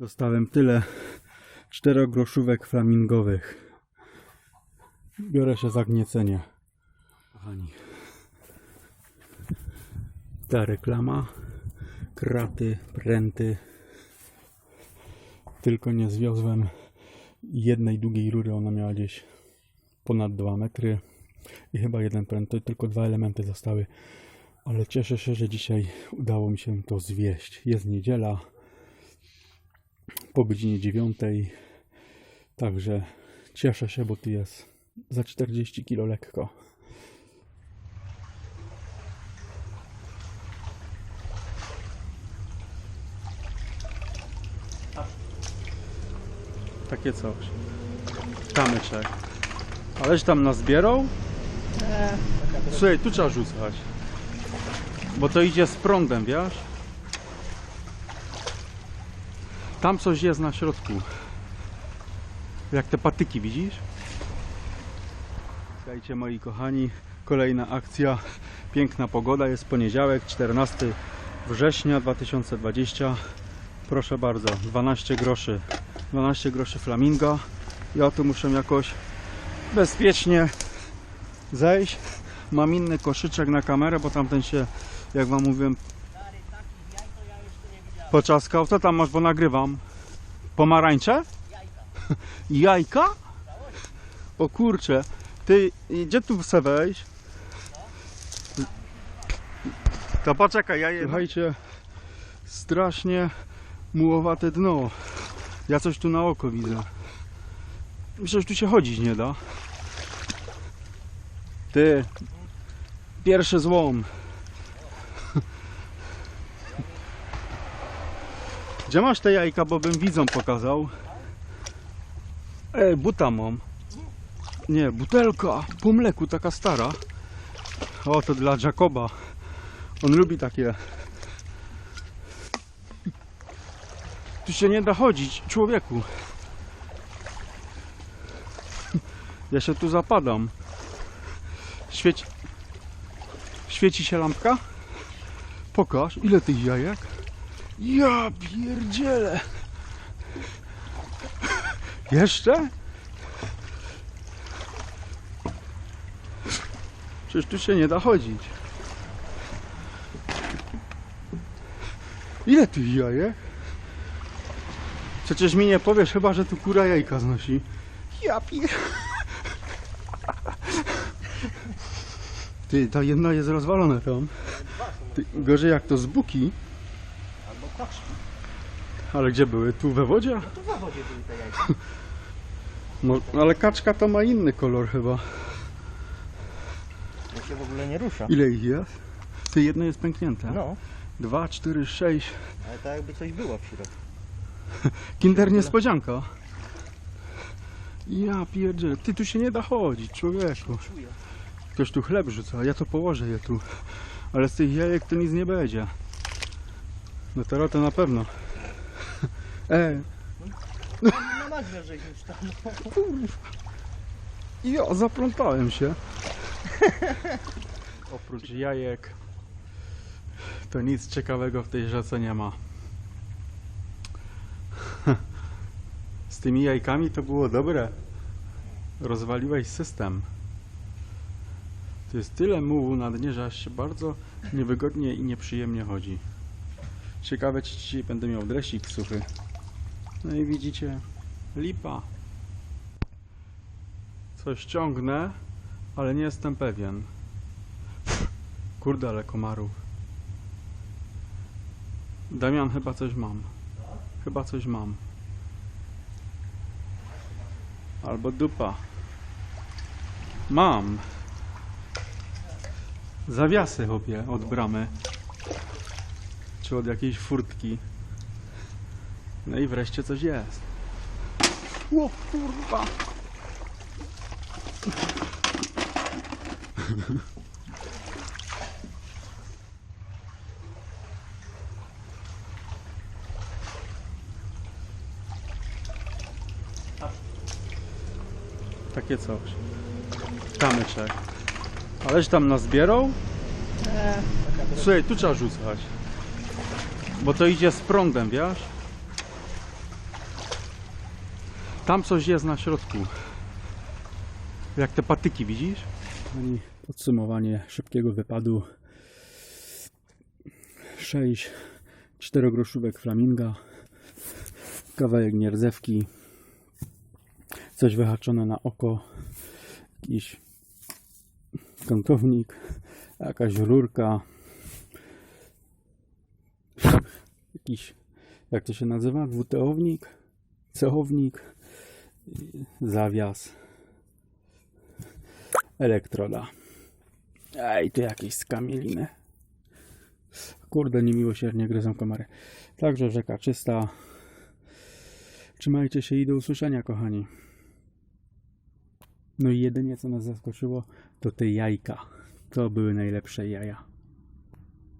Dostałem tyle czterogroszówek flamingowych. Biorę się za gniecenie. Kochani. Ta reklama. Kraty, pręty. Tylko nie zwiozłem jednej długiej rury. Ona miała gdzieś ponad 2 metry. I chyba jeden pręt. To tylko dwa elementy zostały. Ale cieszę się, że dzisiaj udało mi się to zwieść. Jest niedziela po godzinie 9. Także cieszę się, bo tu jest za 40 kg lekko. Takie coś. Kamyczek. Aleś tam nazbierał? Słuchaj, tu trzeba rzucać. Bo to idzie z prądem, wiesz? Tam coś jest na środku. Jak te patyki, widzisz? Słuchajcie moi kochani, kolejna akcja. Piękna pogoda, jest poniedziałek, 14 września 2020. Proszę bardzo, 12 groszy. 12 groszy flaminga. Ja tu muszę jakoś bezpiecznie zejść. Mam inny koszyczek na kamerę, bo tamten się, jak wam mówiłem, poczaskał. Co tam masz, bo nagrywam? Pomarańcze? Jajka? O kurcze. Ty, gdzie tu chcę wejść? To poczekaj, ja je... Słuchajcie, strasznie mułowate dno. Ja coś tu na oko widzę. Myślę, że tu się chodzić nie da. Ty, pierwszy złom. Gdzie masz te jajka, bo bym widzom pokazał? Ej, buta mam. Nie, butelka po mleku, taka stara. O, to dla Jacoba. On lubi takie. Tu się nie da chodzić, człowieku. Ja się tu zapadam. Świeci... Świeci się lampka? Pokaż, ile tych jajek? Ja pierdzielę. Jeszcze? Przecież tu się nie da chodzić. Ile tych jajek? Przecież mi nie powiesz chyba, że tu kura jajka znosi. Ja pier... Ty, ta jedna jest rozwalona tam. Ty, gorzej jak to z buki. Albo kaczki. Ale gdzie były? Tu we wodzie? No to w wodzie były te jajka. No, ale kaczka to ma inny kolor chyba. To się w ogóle nie rusza. Ile ich jest? Ty, jedno jest pęknięte. No, Dwa, cztery, sześć. ale tak jakby coś było w środku. Kinder niespodzianka. Ja pierdzielę. Ty, tu się nie da chodzić, człowieku. Czuję. Ktoś tu chleb rzuca, ja to położę je tu. Ale z tych jajek to nic nie będzie. No teraz to na pewno. Ej, Na magwę żeś już tam. ja zaplątałem się. Oprócz jajek to nic ciekawego w tej rzece nie ma. Z tymi jajkami to było dobre. Rozwaliłeś system. To jest tyle mułu na dnie, że aż się bardzo niewygodnie i nieprzyjemnie chodzi. Ciekawe, czy dzisiaj będę miał dresik suchy. No i widzicie, lipa. Coś ciągnę, ale nie jestem pewien. Kurde, ale komarów. Damian, chyba coś mam. Chyba coś mam. Albo dupa. Mam. Zawiasy chłopie od bramy. Czy od jakiejś furtki. No i wreszcie coś jest. O kurwa. Takie coś. Kamyczek. Aleś tam nazbierał? Słuchaj, tu trzeba rzucać. Bo to idzie z prądem, wiesz? Tam coś jest na środku. Jak te patyki, widzisz? I podsumowanie szybkiego wypadu. 6 czterogroszówek flaminga, kawałek nierdzewki, coś wyhaczone na oko, jakiś kątownik, jakaś rurka, jakiś, jak to się nazywa, dwuteownik, cechownik, zawias, elektroda. Ej, tu jakieś skamieliny. Kurde, niemiłosiernie gryzą kamerę. Także rzeka czysta. Trzymajcie się i do usłyszenia, kochani. No i jedynie co nas zaskoczyło, to te jajka. To były najlepsze jaja.